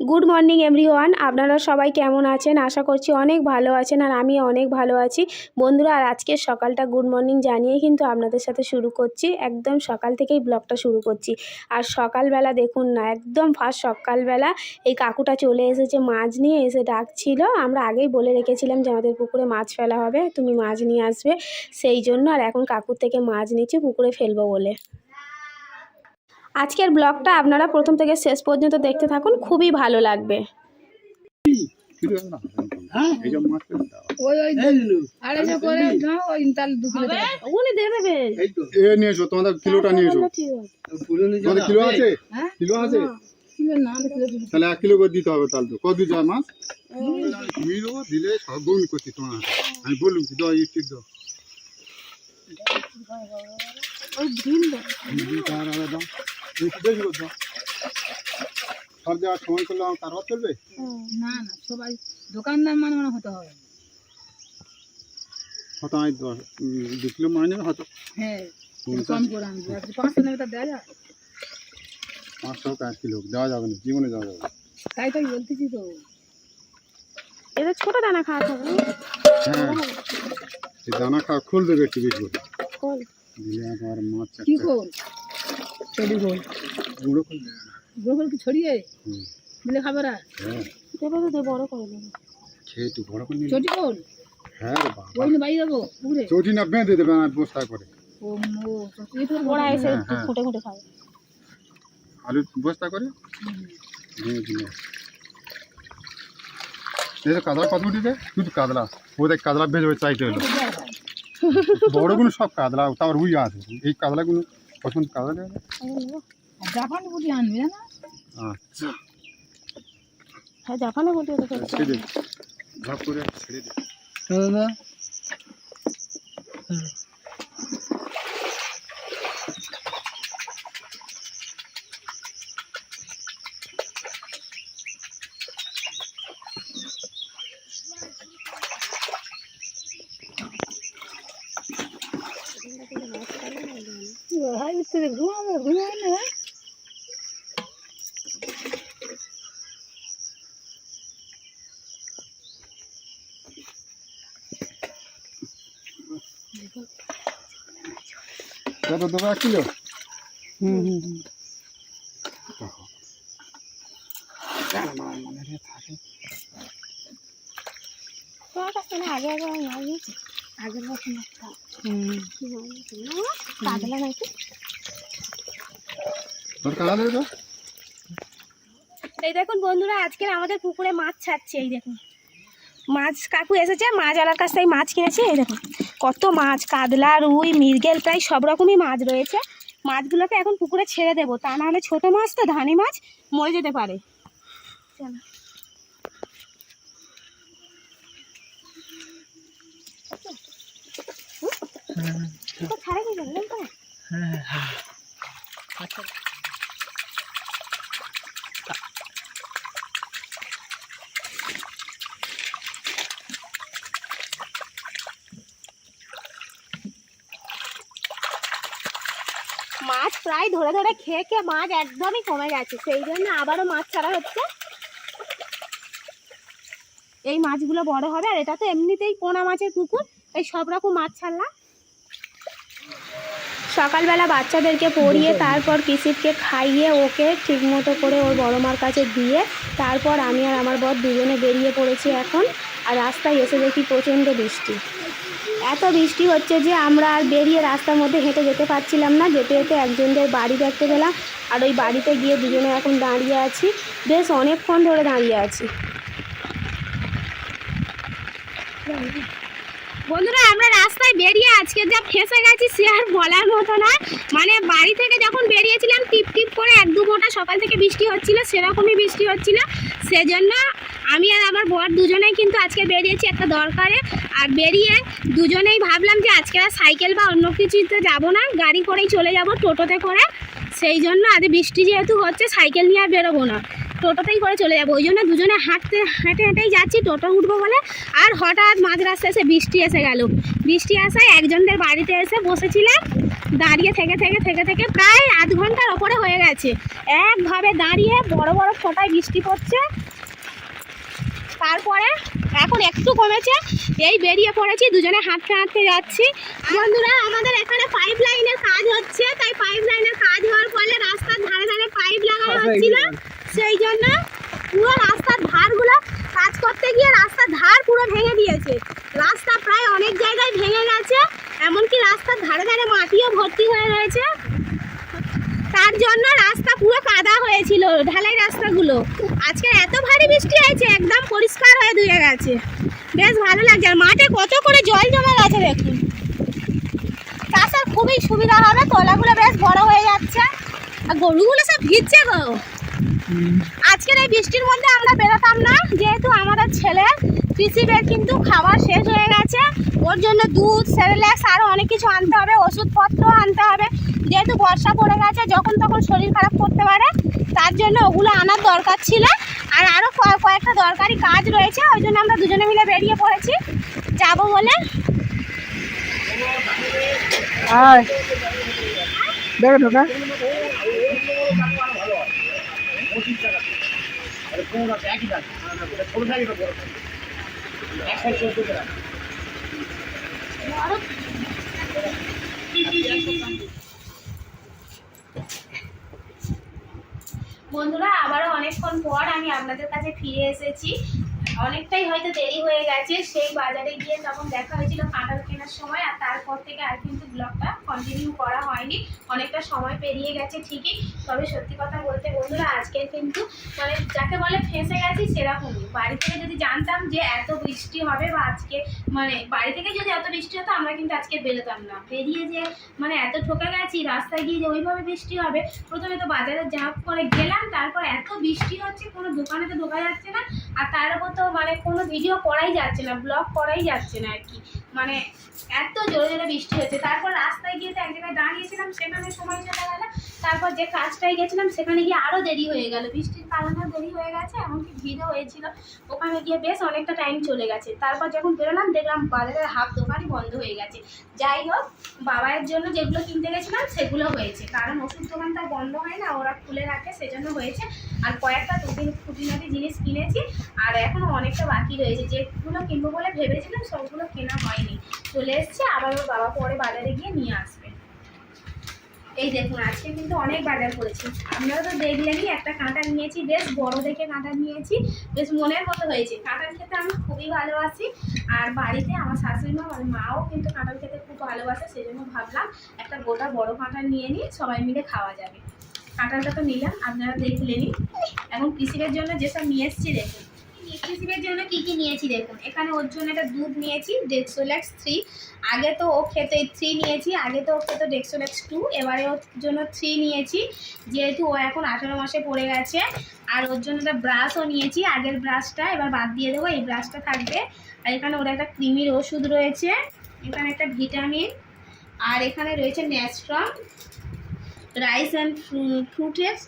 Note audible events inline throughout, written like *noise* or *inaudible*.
Good morning everyone, আপনারা সবাই কেমন আছেন? আশা করছি অনেক ভালো আছেন আর আমি অনেক ভালো আছি। বন্ধুরা, আর আজকের সকালটা গুড মর্নিং জানিয়ে কিন্তু আপনাদের সাথে শুরু করছি। একদম সকাল থেকেই ব্লগটা শুরু করছি। আর সকালবেলা দেখুন না, একদম ফার্স্ট সকালবেলা এই কাকুটা চলে এসেছে মাছ নিয়ে, এসে ডাকছিল। আমরা আগেই বলে রেখেছিলাম যে আমাদের পুকুরে মাছ ফেলা হবে, তুমি মাছ নিয়ে আসবে। সেই জন্য আর এখন কাকুর থেকে মাছ নিচ্ছি পুকুরে ফেলব বলে। আজকের ব্লগটা আপনারা প্রথম থেকে শেষ পর্যন্ত দেখতে থাকুন খুবই ভালো লাগবে। তাহলে হ্যাঁ? কিলো আছে? কিলো না হলে কিলো দিবে। তাহলে এক কিলো করে দিতে হবে তাহলে তো। কত যায় মাছ তুমি দেবো দিলে সব বমি করছি তোমার আমি বললাম কি দাও ইউটিউব দাও। দাও দাও সব জায়গায় সমান করলে আমার কারবার চলবে না না সবাই দোকানদার মানে মনে হতে হবে। হয়তো আমি দশ দু কিলো মাছ নেবে হয়তো হ্যাঁ কম করে আনবি। পাঁচশো নেবে তা দেওয়া যায় পাঁচশো হোক কিলো দেওয়া যাবে না জীবনে দেওয়া যাবে না। তাই তো বলতেছি তো। এদের ছোট দানা খাওয়াতে হবে হ্যাঁ। দানা খাওয়া খুল দেবে একটু বেশি করে। খোল। দিলে মাছ কি গোল? গুঁড়ো না কি ছড়িয়ে? দিলে হ্যাঁ। তো বড় করে দেবে। খেয়ে একটু বড় করে নিয়ে গোল? হ্যাঁ রে বাবা। ওই নিয়ে যাব পুকুরে। চটি না বেঁধে দেবে না বস্তা করে ও মো চটি তো ওরা এসে হ্যাঁ, হ্যাঁ। ফুটে ফুটে খাবে। আলু বস্তা করে ভেঙে দিলে। এই কাতলা কত উঠেছে? শুধু কাতলা ও দেখ কাতলা বেজবে চাইতে হলো। বড়গুলো সব কাতলা তার উই আছে। এই কাতলাগুলো পছন্দ কাতলা দেবে জাপান বুটি আনবে না আচ্ছা। হ্যাঁ জাপানে বুটি আছে ছেড়ে দে। ঝাপ করে ছেড়ে দে। দাদা হাই উঠতে ঘুমাবে ঘুমাবে না কত দেবো এক কিলো হুম। হুম হুম। তোমার আগের একটা নাকি এই দেখুন বন্ধুরা আজকের আমাদের পুকুরে মাছ ছাড়ছে এই দেখুন। মাছ কাকু এসেছে মাছ আলার কাছ থেকে মাছ কিনেছে এই দেখুন। কত মাছ কাতলা রুই মৃগেল প্রায় সব রকমই মাছ রয়েছে। মাছগুলোকে এখন পুকুরে ছেড়ে দেবো। তা না হলে ছোটো মাছ তো ধানি মাছ মরে যেতে পারে। চলো। মাছ প্রায় ধরে ধরে খেয়ে খেয়ে মাছ একদমই কমে গেছে সেই জন্য আবারও মাছ ছাড়া হচ্ছে। এই মাছগুলো বড় হবে আর এটা তো এমনিতেই পোনা মাছের পুকুর এই সব রকম মাছ ছাড়লাম। সকালবেলা বাচ্চাদেরকে পড়িয়ে তারপর কিসিপকে খাইয়ে ওকে ঠিকমতো করে ওর বড় মার কাছে দিয়ে তারপর আমি আর আমার বর দুজনে বেরিয়ে পড়েছি এখন আর রাস্তায় এসে দেখি প্রচণ্ড বৃষ্টি। এত বৃষ্টি হচ্ছে যে আমরা আর বেরিয়ে রাস্তার মধ্যে হেঁটে যেতে পারছিলাম না। যেতে যেতে একজনদের বাড়ি দেখতে পেলাম। আর ওই বাড়িতে গিয়ে দুজনে এখন দাঁড়িয়ে আছি। বেশ অনেকক্ষণ ধরে দাঁড়িয়ে আছি। বন্ধুরা, আমরা রাস্তায় বেরিয়ে আজকে যা ফেসে গেছি সে আর বলার মতো না। মানে বাড়ি থেকে যখন বেরিয়েছিলাম, টিপ টিপ করে এক দু ফোঁটা সকাল থেকে বৃষ্টি হচ্ছিল, সেরকমই বৃষ্টি হচ্ছিল। সেজন্য আমি আর আমার বর দুজনেই কিন্তু আজকে বেরিয়েছি একটা দরকারে। আর বেরিয়ে দুজনেই ভাবলাম যে আজকে আর সাইকেল বা অন্য কিছুতে যাব না, গাড়ি করেই চলে যাব টোটোতে করে। সেই জন্য আজ বৃষ্টি যেহেতু হচ্ছে, সাইকেল নিয়ে আর বেরোবো না। টোটোতেই করে চলে যাব। ওই জন্য দুজনে হাঁটতে হেঁটে হেঁটেই যাচ্ছি টোটো উঠবো বলে। আর হঠাৎ মাঝ রাস্তায় এসে বৃষ্টি এসে গেল। বৃষ্টি আসায় একজনদের বাড়িতে এসে বসেছিলাম। দাঁড়িয়ে থেকে থেকে থেকে থেকে প্রায় আধ ঘণ্টার ওপরে হয়ে গেছে। একভাবে দাঁড়িয়ে বড় বড় ফোঁটায় বৃষ্টি পড়ছে। তারপরে এখন একটু কমেছে। এই বেরিয়ে পড়েছি দুজনে হাঁটতে হাঁটতে যাচ্ছি। বন্ধুরা আমাদের এখানে পাইপ লাইনের কাজ হচ্ছে। তাই পাইপ লাইনের কাজ হওয়ার ফলে রাস্তার ধারে ধারে পাইপ লাগানো হচ্ছিল। সেই জন্য পুরো রাস্তার ধারগুলো কাজ করতে গিয়ে রাস্তার ধার পুরো ভেঙে দিয়েছে। রাস্তা প্রায় অনেক জায়গায় ভেঙে গেছে, এমনকি রাস্তার ধারে ধারে মাটিও ভর্তি হয়ে রয়েছে। তার জন্য রাস্তা পুরো কাদা হয়েছিল ঢালাই রাস্তাগুলো। আজকে এত ভারী বৃষ্টি হয়েছে, একদম পরিষ্কার হয়ে ধুয়ে গেছে। বেশ ভালো লাগছে, আর মাঠে কত করে জল জমে গেছে দেখুন। চাষের খুবই সুবিধা হবে, তলাগুলো বেশ বড় হয়ে যাচ্ছে। আর গরুগুলো সব ভিজছে গো। আজকের এই বৃষ্টির মধ্যে আমরা বেরোতাম না, যেহেতু আমাদের ছেলে কৃষিদের কিন্তু খাবার শেষ হয়ে গেছে। ওর জন্য দুধ সেরেলাক্স আরও অনেক কিছু আনতে হবে, ওষুধপত্র আনতে হবে। যেহেতু বর্ষা পড়ে গেছে, যখন তখন শরীর খারাপ করতে পারে, তার জন্য ওগুলো আনার দরকার ছিল। আর আরও কয়েকটা দরকারি কাজ রয়েছে, ওই জন্য আমরা দুজনে মিলে বেরিয়ে পড়েছি। যাব বলে। আয় দেখো ঢোকা বন্ধুরা, আবারও অনেকক্ষণ পর আমি আপনাদের কাছে ফিরে এসেছি। অনেকটাই হয়তো দেরি হয়ে গেছে, সেই বাজারে গিয়ে তখন দেখা হয়েছিল কাঁঠাল কেনার সময়, আর তারপর থেকে আর কিন্তু ব্লগটা কন্টিনিউ করা হয়নি। অনেকটা সময় পেরিয়ে গেছে ঠিকই, তবে সত্যি কথা বলতে বন্ধুরা আজকে কিন্তু মানে যাকে বলে ফেঁসে গেছি সেরকমই। বাড়ি থেকে যদি জানতাম যে এত বৃষ্টি হবে বা আজকে মানে বাড়ি থেকে যদি এত বৃষ্টি হতো, আমরা কিন্তু আজকে বেরোতাম না। বেরিয়ে যে মানে এত ঠকে গেছি, রাস্তায় গিয়ে যে ওইভাবে বৃষ্টি হবে, প্রথমে তো বাজারে যা করে গেলাম, তারপর এত বৃষ্টি হচ্ছে, কোনো দোকানে তো ঢোকা যাচ্ছে না, আর তার উপর তো মানে কোনো ভিডিও করাই যাচ্ছে না ব্লগ করাই যাচ্ছে না আর কি। মানে এত জোরে জোরে বৃষ্টি হচ্ছে তারপর রাস্তায় গিয়ে তো এক জায়গায় দাঁড়িয়েছিলাম, সেখানে সময় চলে গেল তারপর যে কাজটায় গেছিলাম, সেখানে গিয়ে আরও দেরি হয়ে গেল। বৃষ্টির কারণে দেরি হয়ে গেছে, এমনকি ভিড়ও হয়েছিল। ওখানে গিয়ে বেশ অনেকটা টাইম চলে গেছে। তারপর যখন বেরোলাম, দেখলাম বাজারের হাফ দোকানই বন্ধ হয়ে গেছে। যাই হোক, বাবায়ের জন্য যেগুলো কিনতে গেছিলাম, সেগুলো হয়েছে। কারণ ওষুধ দোকানটা বন্ধ হয় না, ওরা খুলে রাখে, সেজন্য হয়েছে। আর কয়েকটা দুদিন খুঁটিনাটি জিনিস কিনেছি, আর এখনও অনেকটা বাকি রয়েছে। যেগুলো কিনবো বলে ভেবেছিলাম, সবগুলো কেনা হয়নি। চলে এসছে, আবার ওর বাবা পরে বাজারে গিয়ে নিয়ে আসবে। এই দেখুন, আজকে কিন্তু অনেক বাজার করেছি। আপনারা তো দেখলেনই একটা কাঁটা নিয়েছি, বেশ বড় দেখে কাঁটা নিয়েছি, বেশ মনের মতো হয়েছে। কাঁঠাল খেতে আমি খুবই ভালোবাসি, আর বাড়িতে আমার শাশুড়ি মা মানে মাও কিন্তু কাঁঠাল খেতে খুব ভালোবাসে সেই জন্য ভাবলাম একটা গোটা বড় কাঁঠাল নিয়ে নিই, সবাই মিলে খাওয়া যাবে। কাঁঠালটা তো নিলাম, আপনারা দেখলেনই এখন কৃষিকের জন্য যেসব নিয়ে এসেছি দেখুন। কৃষিকের জন্য কি কি নিয়েছি দেখুন। এখানে ওর জন্য একটা দুধ নিয়েছি ডেক্সোল্যাক্স থ্রি আগে তো ও খেতে থ্রি নিয়েছি, আগে তো ও খেতো ডেক্সোল্যাক্স টু এবারে ওর জন্য থ্রি নিয়েছি, যেহেতু ও এখন আঠেরো মাসে পড়ে গেছে। আর ওর জন্য একটা ব্রাশও নিয়েছি, আগের ব্রাশটা এবার বাদ দিয়ে দেবো, এই ব্রাশটা থাকবে। আর এখানে ওর একটা ক্রিমির ওষুধ রয়েছে। এখানে একটা ভিটামিন আর এখানে রয়েছে ন্যাস্ট্রম রাইস অ্যান্ড ফ্রুটেস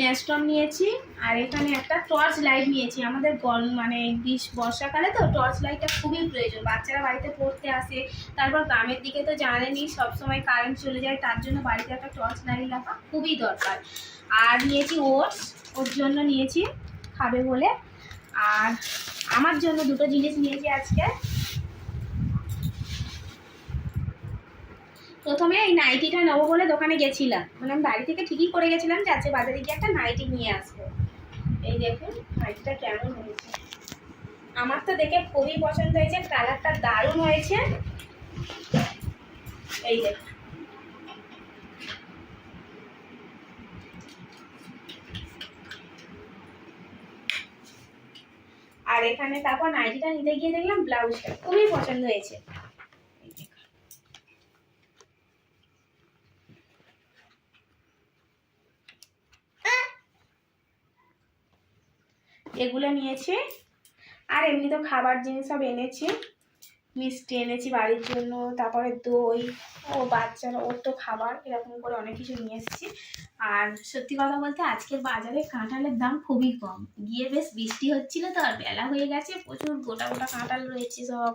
ন্যাস্ট্রম নিয়েছি, আর এখানে একটা টর্চ লাইট নিয়েছি। আমাদের গরম মানে গ্রীষ্ম বর্ষাকালে তো টর্চ লাইটটা খুবই প্রয়োজন। বাচ্চারা বাড়িতে পড়তে আসে, তারপর গ্রামের দিকে তো জানেনই, সবসময় কারেন্ট চলে যায়, তার জন্য বাড়িতে একটা টর্চ লাইট রাখা খুবই দরকার। আর নিয়েছি ওটস ওর জন্য নিয়েছি, খাবে বলে। আর আমার জন্য দুটো জিনিস নিয়েছি আজকে। প্রথমে এই নাইটিটা নেব বলে দোকানে গেছিলাম। মানে আমি বাড়ি থেকে ঠিকই করে গেছিলাম যে আজকে বাজারে গিয়ে একটা নাইটি নিয়ে আসব। এই দেখুন, নাইটিটা কেমন হয়েছে। আমার তো দেখে খুবই পছন্দ হয়েছে, কালারটা দারুণ হয়েছে। এই দেখুন। আর এখানে তারপর নাইটিটা নিতে গিয়ে দেখলাম ব্লাউজটা খুবই পছন্দ হয়েছে এই দেখুন। এগুলো নিয়েছি। আর এমনি তো খাবার জিনিস সব এনেছি। মিষ্টি এনেছি বাড়ির জন্য, তারপরে দই, ও বাচ্চারা, ওর তো খাবার, এরকম করে অনেক কিছু নিয়ে এসেছি। আর সত্যি কথা বলতে আজকের বাজারে কাঁঠালের দাম খুবই কম। গিয়ে বেশ বৃষ্টি হচ্ছিল তো, আর বেলা হয়ে গেছে, প্রচুর গোটা গোটা কাঁঠাল রয়েছে সব।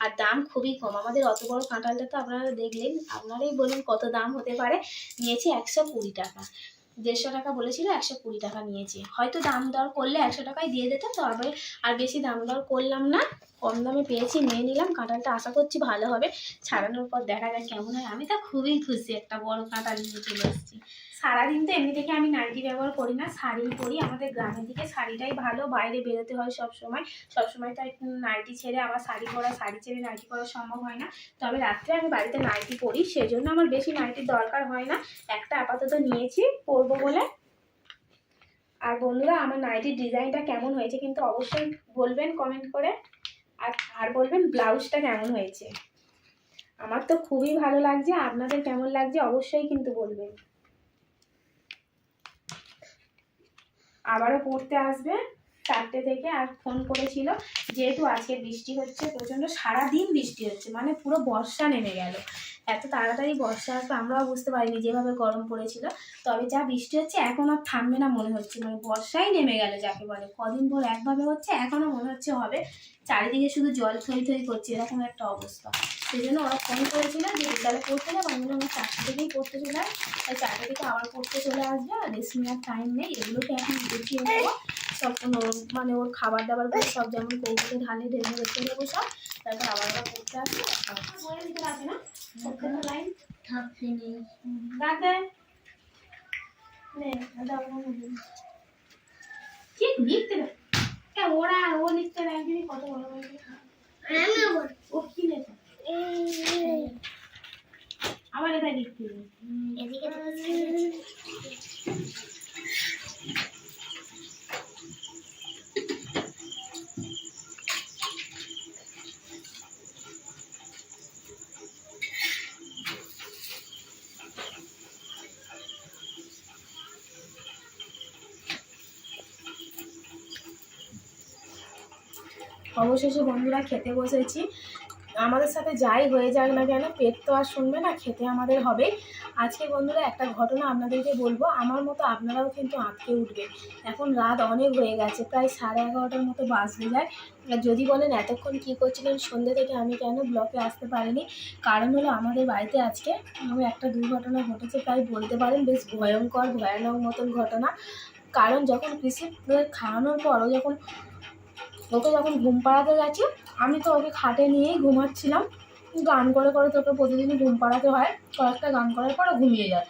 আর দাম খুবই কম। আমাদের অত বড় কাঁঠালটা তো আপনারা দেখলেন, আপনারাই বলুন কত দাম হতে পারে। নিয়েছি একশো কুড়ি টাকা। দেড়শো টাকা বলেছিল, একশো কুড়ি টাকা নিয়েছে। হয়তো দাম দর করলে একশো টাকায় দিয়ে দিত, তবে আর বেশি দাম দর করলাম না। কম দামে পেয়েছি, নিয়ে নিলাম, কাঁঠালটা আশা করছি ভালো হবে। ছাড়ানোর পর দেখা যায় কেমন হয়। আমি তো খুবই খুশি একটা বড় কাঁঠাল নিয়ে চলে এসেছি। সারাদিন তো এমনি থেকে আমি নাইটি ব্যবহার করি না শাড়ি পরি। আমাদের গ্রামের দিকে শাড়িটাই ভালো, বাইরে বেরোতে হয় সব সময় সব সময় তো নাইটি ছেড়ে আবার শাড়ি পরা, শাড়ি ছেড়ে নাইটি পরা সম্ভব হয় না। তবে রাত্রে আমি বাড়িতে নাইটি পরি সেই জন্য আমার বেশি নাইটির দরকার হয় না। একটা আপাতত নিয়েছি, পরবো বলে। আর বন্ধুরা, আমার নাইটির ডিজাইনটা কেমন হয়েছে কিন্তু অবশ্যই বলবেন কমেন্ট করে। আর আর বলবেন ব্লাউজটা কেমন হয়েছে। আমার তো খুবই ভালো লাগছে, আপনাদের কেমন লাগছে অবশ্যই কিন্তু বলবেন। আবারও পড়তে আসবে। চারটে থেকে আর ফোন করেছিল, যেহেতু আজকে বৃষ্টি হচ্ছে, প্রচণ্ড সারাদিন বৃষ্টি হচ্ছে মানে পুরো বর্ষা নেমে গেল। এত তাড়াতাড়ি বর্ষা আসবে আমরাও বুঝতে পারিনি যেভাবে গরম পড়েছিল। তবে যা বৃষ্টি হচ্ছে, এখন আর থামবে না মনে হচ্ছে। মানে বর্ষাই নেমে গেল যাকে বলে। কদিন পর একভাবে হচ্ছে এখনও মনে হচ্ছে হবে। চারিদিকে শুধু জল থই থই করছে, এরকম একটা অবস্থা। সেই জন্য ওরা ফোন করেছিল যে বিদ্যালয়ে পড়তে যাব, আমি বললাম চারটে থেকেই পড়তে চলে তাই চারটে থেকে আবার পড়তে চলে আসবে, আর রেস্ট নেওয়ার টাইম নেই। এগুলোকে এখন গুছিয়ে দেবো সব মানে ওর খাবার দাবার করে সব যেমন কৌটোতে ঢালে ঢেলে রেখে দেবো সব, তারপর আবার আবার পড়তে আসবে। না? ওরা ও লিখতে একদিনই কত ও কি লেখা আবার এটা লিখতে হবে। অবশেষে বন্ধুরা খেতে বসেছি। আমাদের সাথে যাই হয়ে যাক না কেন, পেট তো আর শুনবে না, খেতে আমাদের হবে। আজকে বন্ধুরা একটা ঘটনা আপনাদেরকে বলব, আমার মতো আপনারাও কিন্তু আঁতকে উঠবে। এখন রাত অনেক হয়ে গেছে, প্রায় সাড়ে এগারোটার মতো বাজতে যায়। যদি বলেন এতক্ষণ কী করছিলেন সন্ধ্যে থেকে আমি কেন ব্লকে আসতে পারিনি? কারণ হলো আমাদের বাড়িতে আজকে আমি একটা দুর্ঘটনা ঘটেছে, প্রায় বলতে পারেন বেশ ভয়ঙ্কর, ভয়ানক মতন ঘটনা। কারণ যখন কৃষি খাওয়ানোর পরও যখন ওকে যখন ঘুম পাড়াতে গেছি, আমি তো ওকে খাটে নিয়েই ঘুমাচ্ছিলাম। গান করে করে তোকে প্রতিদিনই ঘুম পাড়াতে হয়, কয়েকটা গান করার পরে ঘুমিয়ে যায়।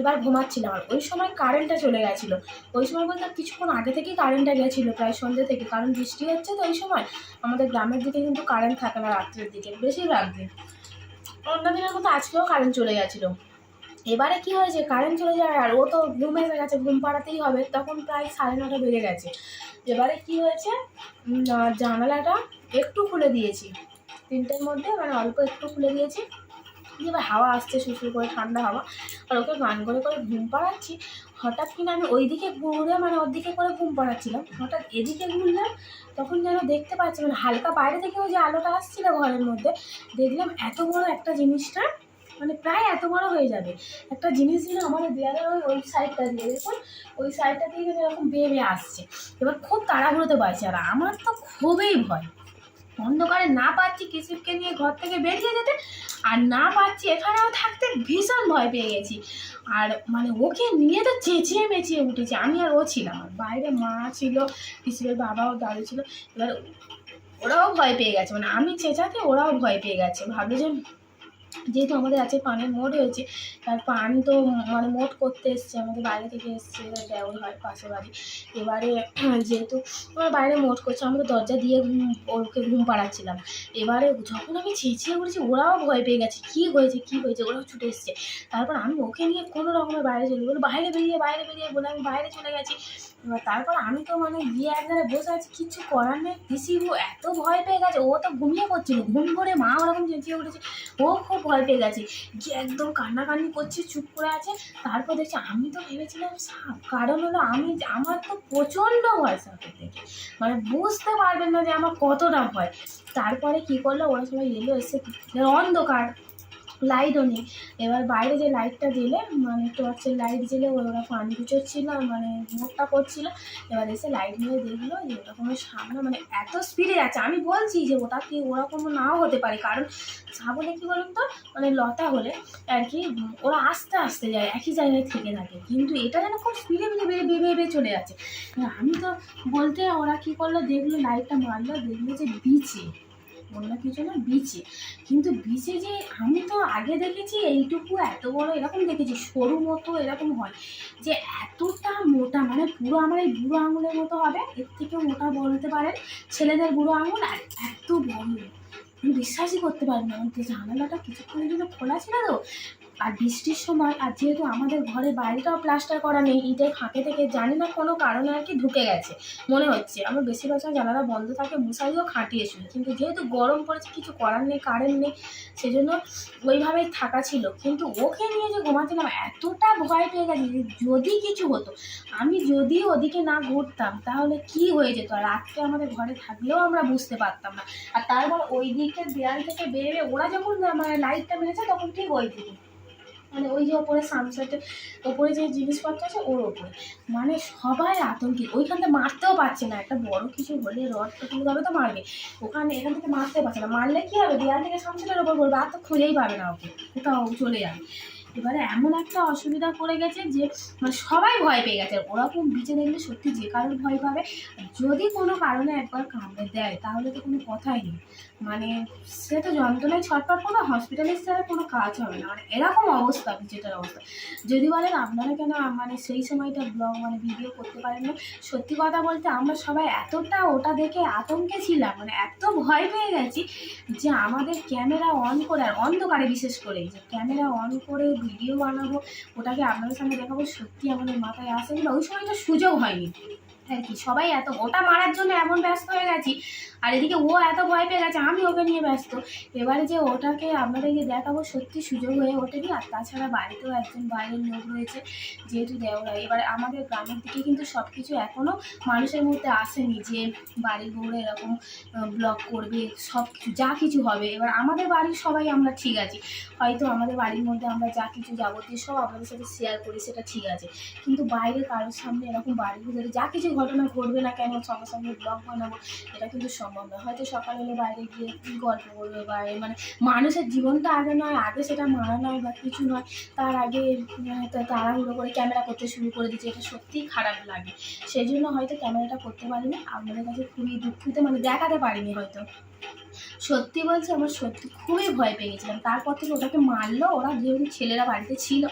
এবার ঘুমাচ্ছিলাম আর ওই সময় কারেন্টটা চলে গেছিল। ওই সময় বলতে কিছুক্ষণ আগে থেকেই কারেন্টটা গেছিল, প্রায় সন্ধ্যে থেকে। কারণ বৃষ্টি হচ্ছে তো ওই সময়। আমাদের গ্রামের দিকে কিন্তু কারেন্ট থাকে না রাত্রের দিকে, বেশিরভাগ দিন। অন্য দিনের মতো আজকেও কারেন্ট চলে গেছিল। এবারে কি হয়েছে? কারেন্ট চলে যায় আর ও তো ঘুম এসে গেছে, ঘুম পাড়াতেই হবে। তখন প্রায় সাড়ে নটা বেজে গেছে। এবারে কি হয়েছে? জানালাটা একটু খুলে দিয়েছি। তিনটের মধ্যে মানে অল্প একটু খুলে দিয়েছি। দিয়ে এবার হাওয়া আসছে সুসু করে ঠান্ডা হাওয়া। আর ওকে গান করে করে ঘুম পাড়াচ্ছি। হঠাৎ কিনা আমি ওইদিকে ঘুরে মানে ওর দিকে করে ঘুম পাড়াচ্ছিলাম। হঠাৎ এদিকে ঘুরলাম, তখন যেন দেখতে পাচ্ছি মানে হালকা বাইরে থেকে ওই যে আলোটা আসছিল ঘরের মধ্যে, দেখলাম এত বড় একটা জিনিসটা মানে প্রায় এত বড় হয়ে যাবে। একটা জিনিস যেন আমাদের দেয়ালের ওই ওই সাইডটা দিয়ে, দেখুন, ওই সাইডটা দিয়ে যেন এরকম বেয়ে বেয়ে আসছে। এবার খুব তাড়াহুড়োতে পারছি, আর আমার তো খুবই ভয়। অন্ধকারে না পাচ্ছি কিসিপকে নিয়ে ঘর থেকে বেরিয়ে যেতে, আর না পাচ্ছি এখানেও থাকতে ভীষণ ভয় পেয়ে গেছি। আর মানে ওকে নিয়ে তো চেঁচিয়ে মেচিয়ে উঠেছি, আমি আর ও ছিলাম বাইরে মা ছিল কিসিপের বাবাও, দাদু ছিল, এবার ওরাও ভয় পেয়ে গেছে। মানে আমি চেঁচাতে ওরাও ভয় পেয়ে গেছে। ভাবলো যে যেহেতু আমাদের আছে পানের মোট হয়েছে তার পান তো মানে মোট করতে এসছে, আমাদের বাইরে থেকে এসছে দেওয়ার হয় পাশে বাড়ি। এবারে *clears throat* যেহেতু আমার বাইরে মোট করছে আমাদের দরজা দিয়ে ওকে ঘুম পাড়াচ্ছিলাম। এবারে যখন আমি চেঁচিয়ে বলেছি ওরাও ভয় পেয়ে গেছে, কী হয়েছে কী হয়েছে, ওরাও ছুটে এসছে। তারপর আমি ওকে নিয়ে কোনো রকমের বাইরে চলে বলে বাইরে বেরিয়ে বাইরে বেরিয়ে বলে আমি বাইরে চলে গেছি। তারপর আমি তো মানে গিয়ে একবারে বসে আছি, কিচ্ছু করার নেই পিসি এত ভয় পেয়ে গেছে, ও তো ঘুমিয়ে পড়ছিল, ঘুম করে মা ওরকম চেঁচিয়ে উঠেছে। ও খুব ভয় পেয়ে গেছে। গিয়ে একদম কান্নাকান্নি করছে, চুপ করে আছে। তারপর দেখছি, আমি তো ভেবেছিলাম সাপ কারণ হলো আমি, আমার তো প্রচণ্ড ভয় সাপের থেকে। মানে বুঝতে পারবেন না যে আমার কতটা ভয়। তারপরে কি করল, ওরা সবাই এলো, এসে অন্ধকার লাইটও নেই। এবার বাইরে যে লাইটটা দিলে মানে টর্চের লাইট জেলে ওরা পানি কুচোচ্ছিল মানে মুখটা করছিল। এবার এসে লাইট নিয়ে দেখল যে কোনো সামনে মানে এত স্পিডে যাচ্ছে। আমি বলছি যে ওটা কি ওরকম নাও হতে পারে, কারণ সাবলে কী বলুন তো মানে লতা হলে আর কি ওরা আস্তে আস্তে যায়, একই জায়গায় থেকে থাকে। কিন্তু এটা যেন খুব স্পিডে বেড়ে বেড়ে বেড়ে বেড়ে চলে যাচ্ছে। আমি তো বলতে ওরা কী করল, দেখল লাইটটা মারলো, দেখল যে বিচে। অন্য কিছু না? বিচে। কিন্তু বিচে যে আমি তো আগে দেখেছি এইটুকু এত বড় এরকম দেখেছি, সরু মতো এরকম হয়। যে এতটা মোটা মানে পুরো আমার এই বুড়ো আঙুলের মতো হবে, এর থেকেও মোটা বলতে পারেন ছেলেদের বুড়ো আঙুল আর এত বড়। আমি বিশ্বাসই করতে পারি না যে জানালাটা কিছুক্ষণের জন্য খোলা ছিল তো। আর বৃষ্টির সময়, আর যেহেতু আমাদের ঘরে বাইরেটাও প্লাস্টার করা নেই, ইটের ফাঁকে থেকে জানি না কোনো কারণে আর কি ঢুকে গেছে। মনে হচ্ছে, আমার বেশিরভাগ সময় জানালা বন্ধ থাকে, মশারিও খাটিয়ে শুনি কিন্তু যেহেতু গরম পড়েছে, কিছু করার নেই, কারেন্ট নেই, সেজন্য ওইভাবেই থাকা ছিল। কিন্তু ওকে নিয়ে যে ঘুমাচ্ছিলাম, এতটা ভয় পেয়ে গেছি যে যদি কিছু হতো, আমি যদি ওদিকে না ঘুরতাম, তাহলে কি হয়ে যেত? আর রাত্রে আমাদের ঘরে থাকলেও আমরা বুঝতে পারতাম না। আর তারপর ওই দিকের দেয়াল থেকে বেরোবে ওরা যখন লাইটটা মেরেছে, তখন ঠিক ওই দিকে। মানে ওই যে ওপরে সানসেটের ওপরে যে জিনিসপত্র আছে ওর ওপরে। মানে সবাই আতঙ্কে ওইখানটা মারতেও পারছে না। একটা বড় কিছু হলে রড যাবে তো মারবে। ওখানে এখান থেকে মারতে পারছে না। মারলে কী হবে? দেয়াল থেকে সানসেটের ওপর পড়বে আর তো খুঁজেই পাবে না ওকে। কোথাও চলে যাবে। এবারে এমন একটা অসুবিধা পড়ে গেছে যে মানে সবাই ভয় পেয়ে গেছে। ওরকম বিচে দেখলে সত্যি যে কারোর ভয় পাবে। যদি কোনো কারণে একবার কামড়ে দেয়, তাহলে তো কোনো কথাই নেই। মানে সে তো যন্ত্রণায় ছটফট কোনো হসপিটালে ছাড়া কোনো কাজ হবে না। মানে এরকম অবস্থা বিচেটার অবস্থা। যদি বলেন আপনারা কেন মানে সেই সময়টা ব্লগ মানে ভিডিও করতে পারেন না? সত্যি কথা বলতে আমরা সবাই এতটা ওটা দেখে আতঙ্কে ছিলাম মানে এত ভয় পেয়ে গেছি যে আমাদের ক্যামেরা অন করে, আর অন্ধকারে বিশেষ করে, যে ক্যামেরা অন করে ভিডিও বানাবো, ওটাকে আপনাদের সামনে দেখাবো, সত্যি আমাদের মাথায় আসে না ওই সময়টা সুযোগ হয়নি। আর কি সবাই এত, ওটা মারার জন্য এমন ব্যস্ত হয়ে গেছি। আর এদিকে ও এত ভয় পেয়ে গেছে, আমি ওকে নিয়ে ব্যস্ত। এবারে যে ওটাকে আপনাদেরকে দেখাবো, সত্যি সুযোগ হয়ে ওঠেনি। আর তাছাড়া বাড়িতেও একজন বাইরের লোক রয়েছে, যেহেতু দেওরা। এবারে আমাদের গ্রামের দিকে কিন্তু সব কিছু এখনও মানুষের মধ্যে আসেনি যে বাড়ির বউরা এরকম ব্লগ করবে সব কিছু যা কিছু হবে। এবার আমাদের বাড়ির সবাই আমরা ঠিক আছি। হয়তো আমাদের বাড়ির মধ্যে আমরা যা কিছু যাবতীয় সব আপনাদের সাথে শেয়ার করি, সেটা ঠিক আছে। কিন্তু বাইরে কারোর সামনে এরকম বাড়ির ভিতরে যা কিছু ঘটনা ঘটবে না কেন, সঙ্গে সঙ্গে ব্লগ বানাবো, এটা কিন্তু সম্ভব নয় হয়তো সকাল হলে বাইরে গিয়ে গল্প করবে বা মানে মানুষের জীবনটা আগে নয়, আগে সেটা মারা নয় বা কিছু নয়, তার আগে তাড়াহুড়ো করে ক্যামেরা করতে শুরু করে দিচ্ছে এটা সত্যিই খারাপ লাগে। সেই জন্য হয়তো ক্যামেরাটা করতে পারিনি আপনাদের কাছে খুবই দুঃখিত মানে দেখাতে পারিনি হয়তো। সত্যি বলছি, আমার সত্যি খুবই ভয় পেয়ে গেছিলাম। তারপর থেকে ওটাকে মারলো, ওরা যেহেতু ছেলেরা বাড়িতে ছিল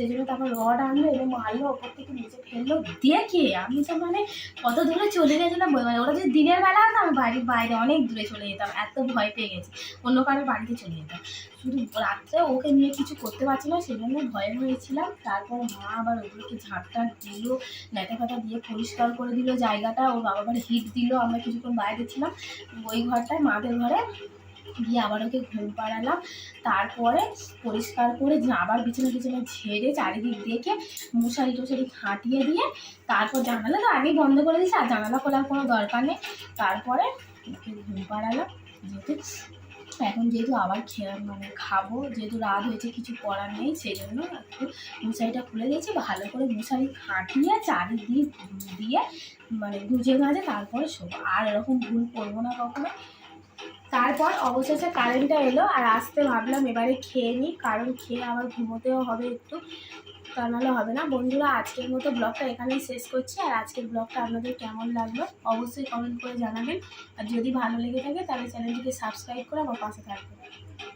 সেই জন্য তারপর রড আনলো এবং মারলো, ওপর থেকে নিচে ফেলল। দেখে আমি তো মানে কত দূরে চলে গেছিলাম মানে ওরা যদি দিনের বেলা হতো আমি বাড়ির বাইরে অনেক দূরে চলে যেতাম, এত ভয় পেয়ে গেছি। অন্য কারোর বাড়িতে চলে যেতাম। শুধু রাত্রে ওকে নিয়ে কিছু করতে পারছি না, সেই জন্য ভয়ে হয়েছিলাম তারপর মা আবার ওগুলোকে ঝাঁটটা দিল ন্যাটা ফাটা দিয়ে পরিষ্কার করে দিল জায়গাটা, ওর বাবা আবার হিট দিল, আমরা কিছুক্ষণ বাইরে ছিলাম। ওই ঘরটায়, মাদের ঘরে গিয়ে আবার ওকে ঘুম পাড়ালাম। তারপরে পরিষ্কার করে আবার বিছানা টিছানা ঝেড়ে চারিদিক দেখে মশারি টশারি খাটিয়ে দিয়ে তারপর জানালা তো আগে বন্ধ করে দিয়েছি, আর জানালা খোলার কোনো দরকার নেই। তারপরে ওকে ঘুম পাড়ালাম। যেহেতু এখন যেহেতু আবার খেয়ে মানে খাব, যেহেতু রাত হয়েছে, কিছু করার নেই সেই জন্য একটু মশারিটা খুলে দিয়েছি। ভালো করে মশারি খাটিয়ে চারিদিক দিয়ে মানে গুজে গাঁজে তারপরে শোবো। আর এরকম ভুল করব না কখনো। তারপর অবশেষে কারেন্টটা এলো আর আসতে ভাবলাম এবারে খেয়ে নিই, কারণ খেয়ে আবার ঘুমোতেও হবে একটু। তা নাহলে হবে না। বন্ধুরা, আজকের মতো ব্লগটা এখানেই শেষ করছি। আর আজকের ব্লগটা আপনাদের কেমন লাগল অবশ্যই কমেন্ট করে জানাবেন। আর যদি ভালো লেগে থাকে, তাহলে চ্যানেলটিকে সাবস্ক্রাইব করে আমার পাশে থাকবেন।